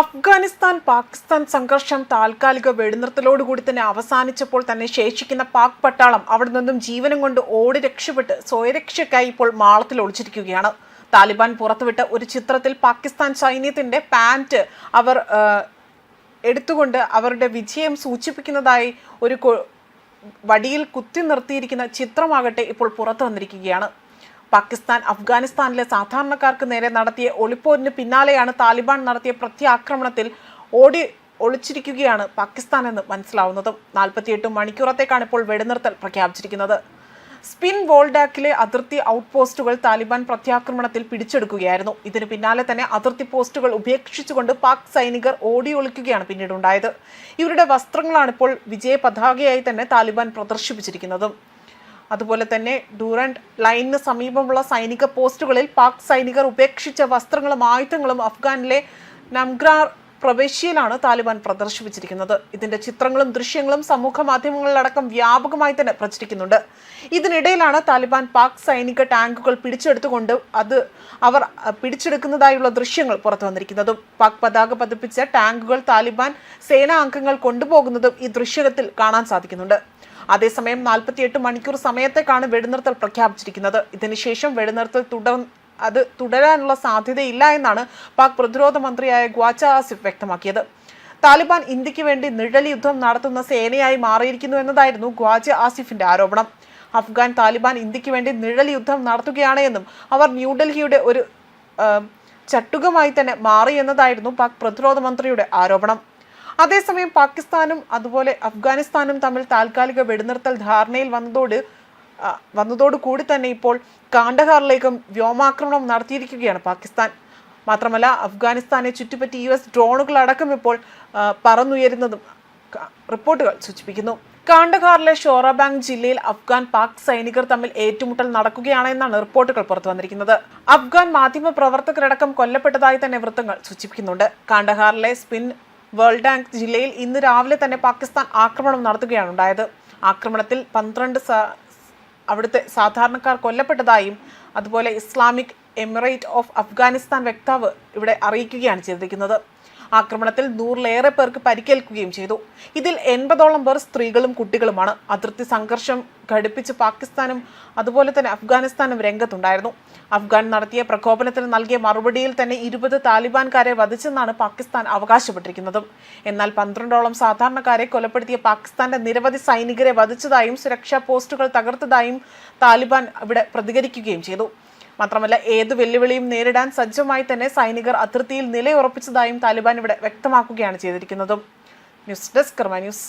അഫ്ഗാനിസ്ഥാൻ പാകിസ്ഥാൻ സംഘർഷം താൽക്കാലിക വെടിനിർത്തലോടുകൂടി തന്നെ അവസാനിച്ചപ്പോൾ തന്നെ ശേഷിക്കുന്ന പാക് പട്ടാളം അവിടെ നിന്നും ജീവനം കൊണ്ട് ഓടി രക്ഷപ്പെട്ട് സ്വയരക്ഷയ്ക്കായി ഇപ്പോൾ മാളത്തിൽ ഒളിച്ചിരിക്കുകയാണ്. താലിബാൻ പുറത്തുവിട്ട ഒരു ചിത്രത്തിൽ പാകിസ്ഥാൻ സൈന്യത്തിന്റെ പാന്റ് അവർ എടുത്തുകൊണ്ട് അവരുടെ വിജയം സൂചിപ്പിക്കുന്നതായി ഒരു വടിയിൽ കുത്തി നിർത്തിയിരിക്കുന്ന ചിത്രമാകട്ടെ ഇപ്പോൾ പുറത്തു വന്നിരിക്കുകയാണ്. പാകിസ്ഥാൻ അഫ്ഗാനിസ്ഥാനിലെ സാധാരണക്കാർക്ക് നേരെ നടത്തിയ ഒളിപ്പോരിന് പിന്നാലെയാണ് താലിബാൻ നടത്തിയ പ്രത്യാക്രമണത്തിൽ ഓടി ഒളിച്ചിരിക്കുകയാണ് പാകിസ്ഥാൻ എന്ന് മനസ്സിലാവുന്നതും. നാൽപ്പത്തിയെട്ട് മണിക്കൂറത്തേക്കാണ് ഇപ്പോൾ വെടിനിർത്തൽ പ്രഖ്യാപിച്ചിരിക്കുന്നത്. സ്പിൻ വോൾഡാക്കിലെ അതിർത്തി ഔട്ട് പോസ്റ്റുകൾ താലിബാൻ പ്രത്യാക്രമണത്തിൽ പിടിച്ചെടുക്കുകയായിരുന്നു. ഇതിന് പിന്നാലെ തന്നെ അതിർത്തി പോസ്റ്റുകൾ ഉപേക്ഷിച്ചുകൊണ്ട് പാക് സൈനികർ ഓടി ഒളിക്കുകയാണ് പിന്നീടുണ്ടായത്. ഇവരുടെ വസ്ത്രങ്ങളാണ് ഇപ്പോൾ വിജയ പതാകയായി തന്നെ താലിബാൻ പ്രദർശിപ്പിച്ചിരിക്കുന്നതും. അതുപോലെ തന്നെ ഡൂറൻഡ് ലൈനിന് സമീപമുള്ള സൈനിക പോസ്റ്റുകളിൽ പാക് സൈനികർ ഉപേക്ഷിച്ച വസ്ത്രങ്ങളും ആയുധങ്ങളും അഫ്ഗാനിലെ നംഗ്രാർ പ്രവേശ്യയിലാണ് താലിബാൻ പ്രദർശിപ്പിച്ചിരിക്കുന്നത്. ഇതിന്റെ ചിത്രങ്ങളും ദൃശ്യങ്ങളും സമൂഹ മാധ്യമങ്ങളിലടക്കം വ്യാപകമായി തന്നെ പ്രചരിക്കുന്നുണ്ട്. ഇതിനിടയിലാണ് താലിബാൻ പാക് സൈനിക ടാങ്കുകൾ പിടിച്ചെടുത്തുകൊണ്ട് അത് അവർ പിടിച്ചെടുക്കുന്നതായുള്ള ദൃശ്യങ്ങൾ പുറത്തു വന്നിരിക്കുന്നതും. പാക് പതാക പതിപ്പിച്ച ടാങ്കുകൾ താലിബാൻ സേനാ അംഗങ്ങൾ കൊണ്ടുപോകുന്നതും ഈ ദൃശ്യത്തിൽ കാണാൻ സാധിക്കുന്നുണ്ട്. അതേസമയം നാൽപ്പത്തിയെട്ട് മണിക്കൂർ സമയത്തേക്കാണ് വെടിനിർത്തൽ പ്രഖ്യാപിച്ചിരിക്കുന്നത്. ഇതിനുശേഷം വെടിനിർത്തൽ തുടർ അത് തുടരാനുള്ള സാധ്യതയില്ല എന്നാണ് പാക് പ്രതിരോധ മന്ത്രിയായ ഗ്വാച്ച ആസിഫ് വ്യക്തമാക്കിയത്. താലിബാൻ ഇന്ത്യയ്ക്ക് വേണ്ടി നിഴൽ യുദ്ധം നടത്തുന്ന സേനയായി മാറിയിരിക്കുന്നു എന്നതായിരുന്നു ഗ്വാജ ആസിഫിന്റെ ആരോപണം. അഫ്ഗാൻ താലിബാൻ ഇന്ത്യയ്ക്ക് വേണ്ടി നിഴൽ യുദ്ധം നടത്തുകയാണ് എന്നും അവർ ന്യൂഡൽഹിയുടെ ഒരു ചട്ടുകമായി തന്നെ മാറി എന്നതായിരുന്നു പാക് പ്രതിരോധ മന്ത്രിയുടെ ആരോപണം. അതേസമയം പാകിസ്ഥാനും അതുപോലെ അഫ്ഗാനിസ്ഥാനും തമ്മിൽ താൽക്കാലിക വെടിനിർത്തൽ ധാരണയിൽ വന്നതോട് വന്നതോടുകൂടി വന്നതോട് കൂടി തന്നെ ഇപ്പോൾ കാണ്ടഹാറിലേക്കും വ്യോമാക്രമണം നടത്തിയിരിക്കുകയാണ് പാകിസ്ഥാൻ. മാത്രമല്ല അഫ്ഗാനിസ്ഥാനെ ചുറ്റിപ്പറ്റി യു എസ് ഡ്രോണുകൾ അടക്കം ഇപ്പോൾ പറന്നുയരുന്നതും റിപ്പോർട്ടുകൾ സൂചിപ്പിക്കുന്നു. കാണ്ടഹാറിലെ ഷോറാബാങ് ജില്ലയിൽ അഫ്ഗാൻ പാക് സൈനികർ തമ്മിൽ ഏറ്റുമുട്ടൽ നടക്കുകയാണ് എന്നാണ് റിപ്പോർട്ടുകൾ പുറത്തു വന്നിരിക്കുന്നത്. അഫ്ഗാൻ മാധ്യമ പ്രവർത്തകരടക്കം കൊല്ലപ്പെട്ടതായി തന്നെ വൃത്തങ്ങൾ സൂചിപ്പിക്കുന്നുണ്ട്. കാണ്ടഹാറിലെ സ്പിൻ വേൾഡാങ്ക് ജില്ലയിൽ ഇന്ന് രാവിലെ തന്നെ പാകിസ്ഥാൻ ആക്രമണം നടത്തുകയാണ് ഉണ്ടായത്. ആക്രമണത്തിൽ പന്ത്രണ്ട് അവിടുത്തെ സാധാരണക്കാർ കൊല്ലപ്പെട്ടതായും അതുപോലെ ഇസ്ലാമിക് എമിറേറ്റ് ഓഫ് അഫ്ഗാനിസ്ഥാൻ വക്താവ് ഇവിടെ അറിയിക്കുകയാണ് ചെയ്തിരിക്കുന്നത്. ആക്രമണത്തിൽ നൂറിലേറെ പേർക്ക് പരിക്കേൽക്കുകയും ചെയ്തു. ഇതിൽ എൺപതോളം പേർ സ്ത്രീകളും കുട്ടികളുമാണ്. അതിർത്തി സംഘർഷം ഘടിപ്പിച്ച് പാകിസ്ഥാനും അതുപോലെ തന്നെ അഫ്ഗാനിസ്ഥാനും രംഗത്തുണ്ടായിരുന്നു. അഫ്ഗാൻ നടത്തിയ പ്രകോപനത്തിന് നൽകിയ മറുപടിയിൽ തന്നെ ഇരുപത് താലിബാൻകാരെ വധിച്ചെന്നാണ് പാകിസ്ഥാൻ അവകാശപ്പെട്ടിരിക്കുന്നത്. എന്നാൽ പന്ത്രണ്ടോളം സാധാരണക്കാരെ കൊലപ്പെടുത്തിയ പാകിസ്ഥാന്റെ നിരവധി സൈനികരെ വധിച്ചതായും സുരക്ഷാ പോസ്റ്റുകൾ തകർത്തതായും താലിബാൻ അവിടെ പ്രതികരിക്കുകയും ചെയ്തു. മാത്രമല്ല ഏത് വെല്ലുവിളിയും നേരിടാൻ സജ്ജമായി തന്നെ സൈനികർ അതിർത്തിയിൽ നിലയുറപ്പിച്ചതായും താലിബാൻ ഇവിടെ വ്യക്തമാക്കുകയാണ് ചെയ്തിരിക്കുന്നതും. News desk news.